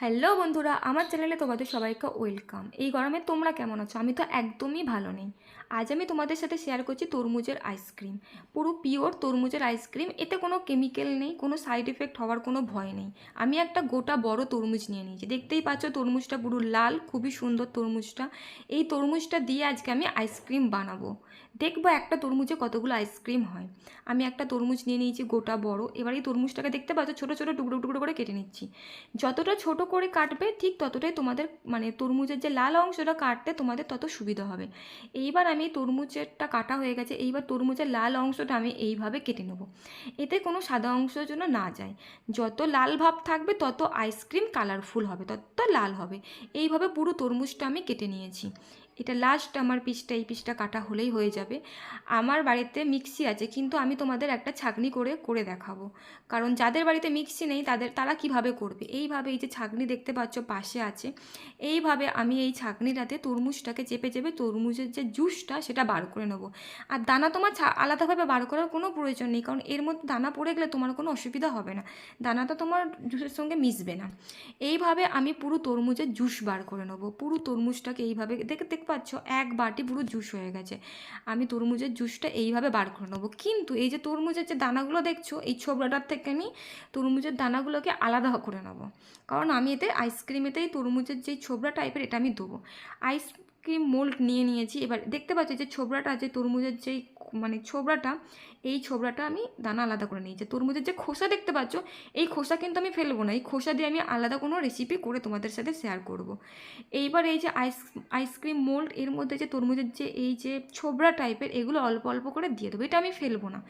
Hello বন্ধুরা, আমার চ্যানেলে তোমাদের সবাইকে ওয়েলকাম। এই গরমে তোমরা কেমন আছো? আমি তো একদমই ভালো নেই। আজ আমি তোমাদের সাথে শেয়ার করছি তরমুজের আইসক্রিম পুরো পিওর তরমুজের আইসক্রিম এতে কোনো কেমিক্যাল নেই, কোনো সাইড এফেক্ট হওয়ার কোনো ভয় নেই। আমি একটা গোটা বড় তরমুজ নিয়ে নিয়েছি। দেখতেই পাচ্ছ তরমুজটা পুরো লাল, খুবই সুন্দর তরমুজটা। এই তরমুজটা দিয়ে আজকে আমি আইসক্রিম বানাবো। দেখব একটা তরমুজে কতগুলো আইসক্রিম হয়। আমি একটা তরমুজ নিয়ে নিয়েছি গোটা বড়। এবার এই তরমুজটাকে দেখতে পাচ্ছ ছোটো ছোটো টুকরো টুকরো করে কেটে নিচ্ছি। যতটা ছোট করে কাটবে, ঠিক ততটাই তোমাদের মানে তরমুজের যে লাল অংশটা কাটতে তোমাদের তত সুবিধা হবে। এইবার আমি তরমুজেরটা কাটা হয়ে গেছে, এইবার তরমুজের লাল অংশটা আমি এইভাবে কেটে নেব। এতে কোনো সাদা অংশের জন্য না যায়। যত লাল ভাব থাকবে, তত আইসক্রিম কালারফুল হবে, তত লাল হবে। এইভাবে পুরো তরমুজটা আমি কেটে নিয়েছি। এটা লাস্ট আমার পিসটা, এই পিসটা কাটা হলেই হয়ে যাবে। আমার বাড়িতে মিক্সি আছে, কিন্তু আমি তোমাদের একটা ছাঁকনি করে করে দেখাবো। কারণ যাদের বাড়িতে মিক্সি নেই, তাদের, তারা কীভাবে করবে? এইভাবে এই যে ছাঁকনি দেখতে পাচ্ছ পাশে আছে, এইভাবে আমি এই ছাঁকনিটাতে তরমুজটাকে চেপে চেপে তরমুজের যে জুসটা সেটা বার করে নেব। আর দানা তোমার আলাদাভাবে বার করার কোনো প্রয়োজন নেই, কারণ এর মধ্যে দানা পড়ে গেলে তোমার কোনো অসুবিধা হবে না। দানাটা তোমার জুসের সঙ্গে মিশবে না। এইভাবে আমি পুরো তরমুজের জুস বার করে নেব। পুরো তরমুজটাকে এইভাবে, দেখ, দেখতে পাচ্ছ, এক বাটি পুরো জুস হয়ে গেছে। আমি তরমুজের জুসটা এইভাবে বার করে নেব। কিন্তু এই যে তরমুজের যে দানাগুলো দেখছ, এই ছোবড়াটার থেকে আমি তরমুজের দানাগুলোকে আলাদা করে নেব। কারণ আমি এতে আইসক্রিমেতেই তরমুজের যে ছোবড়া টাইপের এটা আমি দেবো। আইসক্রিম মোল্ড নিয়ে নিয়েছি। এবার দেখতে পাচ্ছি যে ছোবড়াটা, যে তরমুজের যেই মানে ছোবড়াটা, এই ছোবড়াটা আমি দানা আলাদা করে নিয়েছি। তরমুজের যে খোসা দেখতে পাচ্ছ, এই খোসা কিন্তু আমি ফেলব না। এই খোসা দিয়ে আমি আলাদা কোনো রেসিপি করে তোমাদের সাথে শেয়ার করব। এইবার এই যে আইস আইসক্রিম মোল্ড এর মধ্যে যে তরমুজের যে এই যে ছোবড়া টাইপের এগুলো অল্প অল্প করে দিয়ে দেবো। এটা আমি ফেলব না।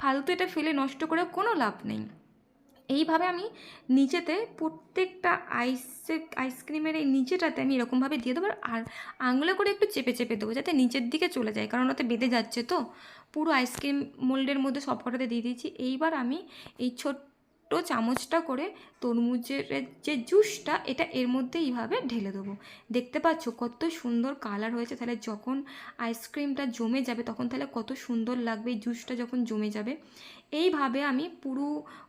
ফালতু এটা ফেলে নষ্ট করে কোনো লাভ নেই। এইভাবে আমি নিচেতে প্রত্যেকটা আইসের আইসক্রিমের এই নিচেটাতে আমি এরকমভাবে দিয়ে দেবো আর আঙুলে করে একটু চেপে চেপে দেবো যাতে নিচের দিকে চলে যায়, কারণ ওতে বেঁধে যাচ্ছে তো। পুরো আইসক্রিম মোল্ডের মধ্যে সব কটাতে দিয়ে দিয়েছি। এইবার আমি এই ছোট্ট চামচটা করে তরমুজের যে জুসটা, এটা এর মধ্যে এইভাবে ঢেলে দেবো। দেখতে পাচ্ছ কত সুন্দর কালার হয়েছে। তাহলে যখন আইসক্রিমটা জমে যাবে, তখন তাহলে কত সুন্দর লাগবে এই জুসটা যখন জমে যাবে। এইভাবে আমি পুরো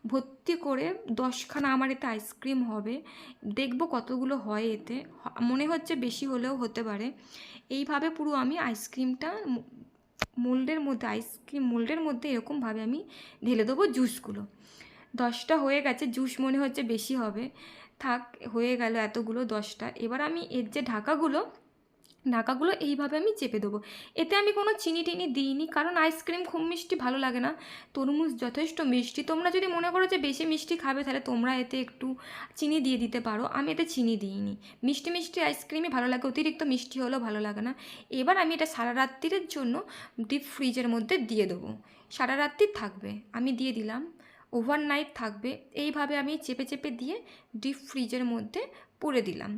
ভর্তি করে দশখানা আমার এতে আইসক্রিম হবে। দেখব কতগুলো হয় এতে। মনে হচ্ছে বেশি হলেও হতে পারে। এইভাবে পুরো আমি আইসক্রিমটা মোল্ডের মধ্যে আইসক্রিম মোল্ডের মধ্যে এরকমভাবে আমি ঢেলে দেবো জুসগুলো। দশটা হয়ে গেছে, জুস মনে হচ্ছে বেশি হবে। থাক, হয়ে গেল এতগুলো দশটা। এবার আমি এর যে ঢাকাগুলো ঢাকাগুলো এইভাবে আমি চেপে দেবো। এতে আমি কোনো চিনি টিনি দিইনি, কারণ আইসক্রিম খুব মিষ্টি, ভালো লাগে না। তরমুজ যথেষ্ট মিষ্টি। তোমরা যদি মনে করো যে বেশি মিষ্টি খাবে, তাহলে তোমরা এতে একটু চিনি দিয়ে দিতে পারো। আমি এতে চিনি দিইনি। মিষ্টি মিষ্টি আইসক্রিমই ভালো লাগে, অতিরিক্ত মিষ্টি হলেও ভালো লাগে না। এবার আমি এটা সারা রাত্রির জন্য ডিপ ফ্রিজের মধ্যে দিয়ে দেবো। সারা রাত্রি থাকবে। আমি দিয়ে দিলাম। ওভারনাইট থাকবে। এইভাবে আমি চেপে চেপে দিয়ে ডিপ ফ্রিজের মধ্যে পরে দিলাম।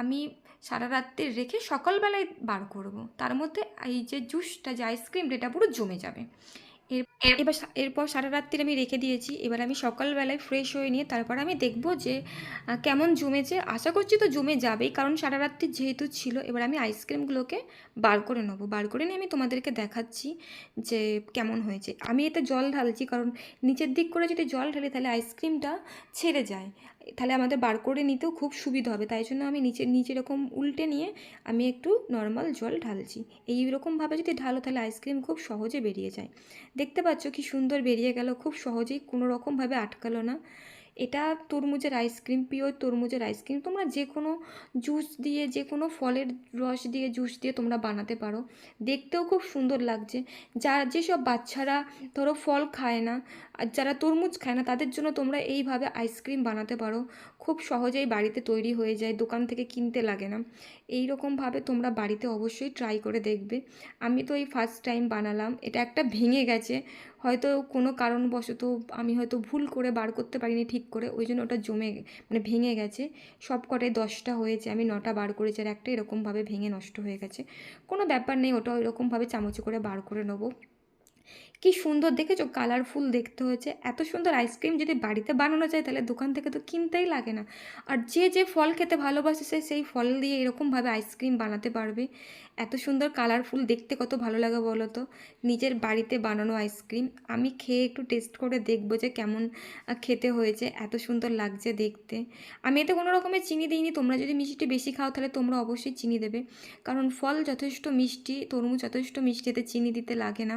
আমি সারা রাত্রে রেখে সকালবেলায় বার করব। তার মধ্যে এই যে জুসটা যে আইসক্রিমটা এটা পুরো জমে যাবে। এবার এরপর সারা রাত্রি আমি রেখে দিয়েছি। এবার আমি সকালবেলায় ফ্রেশ হয়ে নিয়ে তারপর আমি দেখব যে কেমন জমেছে। আশা করছি তো জমে যাবেই, কারণ সারা রাত্রি যেহেতু ছিল, এবার আমি আইসক্রিমগুলোকে বার করে নেব। বার করে নিয়ে আমি তোমাদেরকে দেখাচ্ছি যে কেমন হয়েছে। আমি এতে জল ঢালছি, কারণ নিচের দিক করে যদি জল ঢালি, তাহলে আইসক্রিমটা ছেড়ে যায়। তাহলে আমাদের বার করে নিতেও খুব সুবিধা হবে। তাই জন্য আমি নিচে নিচে এরকম উল্টে নিয়ে আমি একটু নর্মাল জল ঢালছি। এই রকমভাবে যদি ঢালো তাহলে আইসক্রিম খুব সহজে বেরিয়ে যায়। দেখতে পাচ্ছ কি সুন্দর বেরিয়ে গেল। খুব সহজেই কোনো রকমভাবে আটকালো না। এটা তরমুজের আইসক্রিম, পিওর তরমুজের আইসক্রিম। তোমরা যে কোনো জুস দিয়ে যে কোনো ফলের রস দিয়ে, জুস দিয়ে তোমরা বানাতে পারো। দেখতেও খুব সুন্দর লাগছে। যা, যেসব বাচ্চারা ধরো ফল খায় না, আর যারা তরমুজ খায় না, তাদের জন্য তোমরা এইভাবে আইসক্রিম বানাতে পারো। খুব সহজেই বাড়িতে তৈরি হয়ে যায়, দোকান থেকে কিনতে লাগে না। এই রকমভাবে তোমরা বাড়িতে অবশ্যই ট্রাই করে দেখবে। আমি তো এই ফার্স্ট টাইম বানালাম। এটা একটা ভেঙে গেছে। হয়তো কোনো কারণবশত আমি হয়তো ভুল করে বার করতে পারিনি ঠিক করে ওই জন্য ওটা জমে মানে ভেঙে গেছে। সব কটাই দশটা হয়েছে, আমি নটা বার করেছি আর একটা এরকমভাবে ভেঙে নষ্ট হয়ে গেছে। কোনো ব্যাপার নেই ওটা ওইরকমভাবে চামচে করে বার করে নেব। কি সুন্দর দেখেছ? কালারফুল দেখতে হয়েছে। এত সুন্দর আইসক্রিম যদি বাড়িতে বানানো যায়, তাহলে দোকান থেকে তো কিনতেই লাগে না। আর যে যে ফল খেতে ভালোবাসে, সে সেই ফল দিয়ে এরকমভাবে আইসক্রিম বানাতে পারবে। এত সুন্দর কালারফুল দেখতে কত ভালো লাগে বলো তো নিজের বাড়িতে বানানো আইসক্রিম আমি খেয়ে একটু টেস্ট করে দেখব যে কেমন খেতে হয়েছে, এত সুন্দর লাগছে দেখতে। আমি এতে কোনো রকমের চিনি দিইনি। তোমরা যদি মিষ্টি বেশি খাও, তাহলে তোমরা অবশ্যই চিনি দেবে। কারণ ফল যথেষ্ট মিষ্টি, তরমুজ যথেষ্ট মিষ্টিতে চিনি দিতে লাগে না।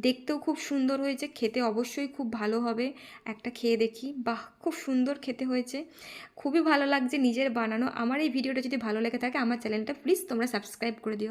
দেখতেও খুব সুন্দর হয়েছে, খেতে অবশ্যই খুব ভালো হবে। একটা খেয়ে দেখি। বাহ, খুব সুন্দর খেতে হয়েছে। খুবই ভালো লাগছে নিজের বানানো। আমার এই ভিডিওটা যদি ভালো লেগে থাকে, আমার চ্যানেলটা প্লিজ তোমরা সাবস্ক্রাইব করে দিও।